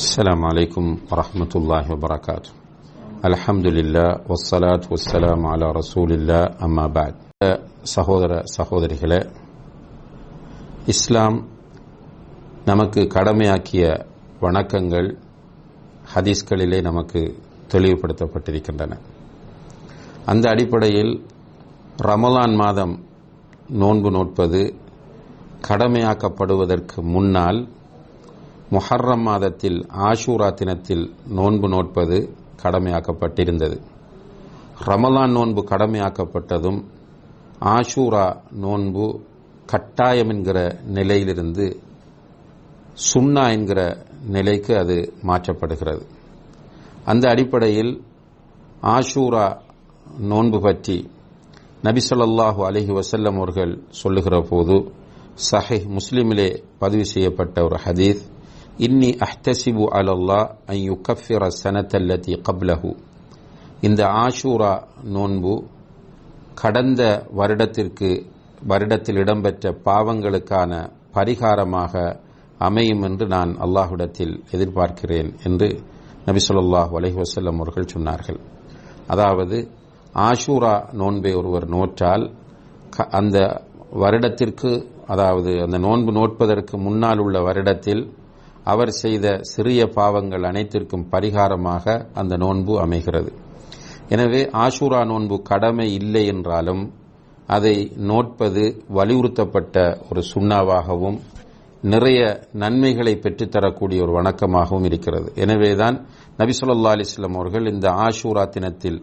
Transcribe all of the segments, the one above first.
السلام عليكم ورحمة الله وبركاته الحمد لله والصلاة والسلام على رسول الله أما بعد சகோதர சகோதரிகளே இஸ்லாம் நமக்கு கடமையாக்கிய வணக்கங்கள் ஹதீஸ்களிலே நமக்கு தெளிவுபடுத்தப்பட்டிருக்கின்றன அந்த அடிப்படையில் ரமலான் மாதம் நோன்பு நோட்பது கடமையாக்கப்படுவதற்கு முன்னால் முஹர்ரம் மாதத்தில் ஆஷூரா தினத்தில் நோன்பு நோட்பது கடமையாக்கப்பட்டிருந்தது. ரமலான் நோன்பு கடமையாக்கப்பட்டதும் ஆஷூரா நோன்பு கட்டாயம் என்கிற நிலையிலிருந்து சுன்னா என்கிற நிலைக்கு அது மாற்றப்படுகிறது. அந்த அடிப்படையில் ஆஷூரா நோன்பு பற்றி நபி சொல்லாஹு அலஹி வசல்லம் அவர்கள் சொல்லுகிற போது சஹை முஸ்லிமிலே பதிவு செய்யப்பட்ட ஒரு ஹதீஸ். இன்னி அஹ்தசிபு அலல்லா ஐ யுகஃபிர சனத்தல்லதி கப்லஹு. இந்த ஆஷூரா நோன்பு கடந்த வருடத்திற்கு வருடத்தில் இடம்பெற்ற பாவங்களுக்கான பரிகாரமாக அமையும் என்று நான் அல்லாஹுடத்தில் எதிர்பார்க்கிறேன் என்று நபி சொல்லாஹ் அலஹி அவர்கள் சொன்னார்கள். அதாவது ஆஷூரா நோன்பை ஒருவர் நோற்றால் அந்த வருடத்திற்கு அதாவது அந்த நோன்பு நோட்பதற்கு முன்னால் உள்ள வருடத்தில் அவர் செய்த சிறிய பாவங்கள் அனைத்திற்கும் பரிகாரமாக அந்த நோன்பு அமைகிறது. எனவே ஆஷூரா நோன்பு கடமை இல்லை என்றாலும் அதை நோட்பது வலியுறுத்தப்பட்ட ஒரு சுண்ணாவாகவும் நிறைய நன்மைகளை பெற்றுத்தரக்கூடிய ஒரு வணக்கமாகவும் இருக்கிறது. எனவேதான் நபிசுல்லா அலிஸ்லாம் அவர்கள் இந்த ஆஷூரா தினத்தில்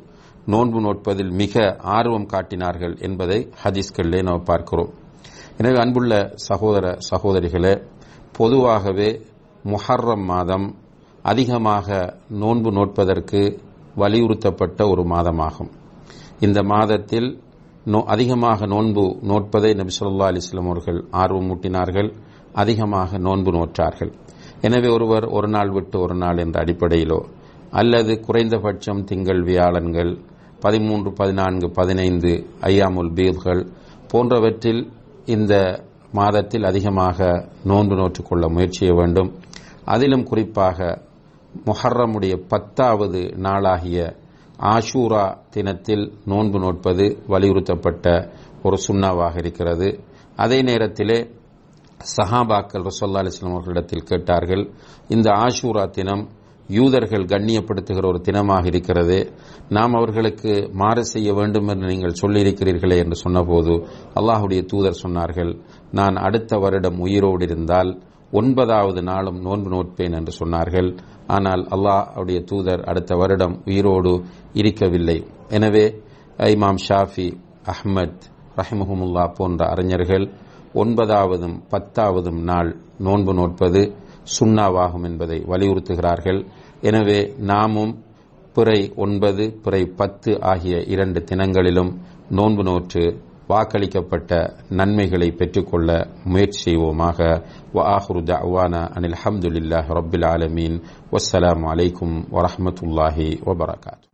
நோன்பு நோட்பதில் மிக ஆர்வம் காட்டினார்கள் என்பதை ஹதீஸ்களிலே நாம் பார்க்கிறோம். எனவே அன்புள்ள சகோதர சகோதரிகளே பொதுவாகவே முஹர்ரம் மாதம் அதிகமாக நோன்பு நோட்பதற்கு வலியுறுத்தப்பட்ட ஒரு மாதமாகும். இந்த மாதத்தில் அதிகமாக நோன்பு நோட்பதை நபி சொல்லா அலிஸ்லாம் அவர்கள் ஆர்வம் ஊட்டினார்கள் அதிகமாக நோன்பு நோற்றார்கள். எனவே ஒருவர் ஒரு நாள் விட்டு ஒரு நாள் என்ற அடிப்படையிலோ அல்லது குறைந்தபட்சம் திங்கள் வியாழன்கள் பதிமூன்று பதினான்கு பதினைந்து ஐயாமுல் பீர்கள் போன்றவற்றில் இந்த மாதத்தில் அதிகமாக நோன்பு நோற்றுக்கொள்ள முயற்சிய வேண்டும். அதிலும் குறிப்பாக முஹர்ரமுடைய பத்தாவது நாளாகிய ஆஷூரா தினத்தில் நோன்பு நோட்பது வலியுறுத்தப்பட்ட ஒரு சுண்ணாவாக இருக்கிறது. அதே நேரத்திலே சஹாபாக்கள் ரசோல்லா அலிஸ்லாம் அவர்களிடத்தில் கேட்டார்கள் இந்த ஆஷூரா தினம் யூதர்கள் கண்ணியப்படுத்துகிற ஒரு தினமாக இருக்கிறது. நாம் அவர்களுக்கு மாறு செய்ய வேண்டும் என்று நீங்கள் சொல்லியிருக்கிறீர்களே என்று சொன்னபோது அல்லாஹுடைய தூதர் சொன்னார்கள் நான் அடுத்த வருடம் உயிரோடு இருந்தால் ஒன்பதாவது நாளும் நோன்பு நோட்பேன் என்று சொன்னார்கள். ஆனால் அல்லாஹ் அவருடைய தூதர் அடுத்த வருடம் உயிரோடு இருக்கவில்லை. எனவே இமாம் ஷாஃபி அஹ்மத் ரஹிமஹமுல்லா போன்ற அறிஞர்கள் ஒன்பதாவதும் பத்தாவதும் நாள் நோன்பு நோட்பது சுண்ணாவாகும் என்பதை வலியுறுத்துகிறார்கள். எனவே நாமும் பிறை ஒன்பது பிறை பத்து ஆகிய இரண்டு தினங்களிலும் நோன்பு நோற்று வாக்களிக்கப்பட்ட நன்மைகளை பெற்றுக்கொள்ள முயற்சி செய்வோமாக வஆஹுரு தஅவானா அனில் ஹம்துலில்லாஹி ரப்பில் ஆலமீன் வஸ்ஸலாமு அலைக்கும் வரஹ்மத்துல்லாஹி வபரகாத்து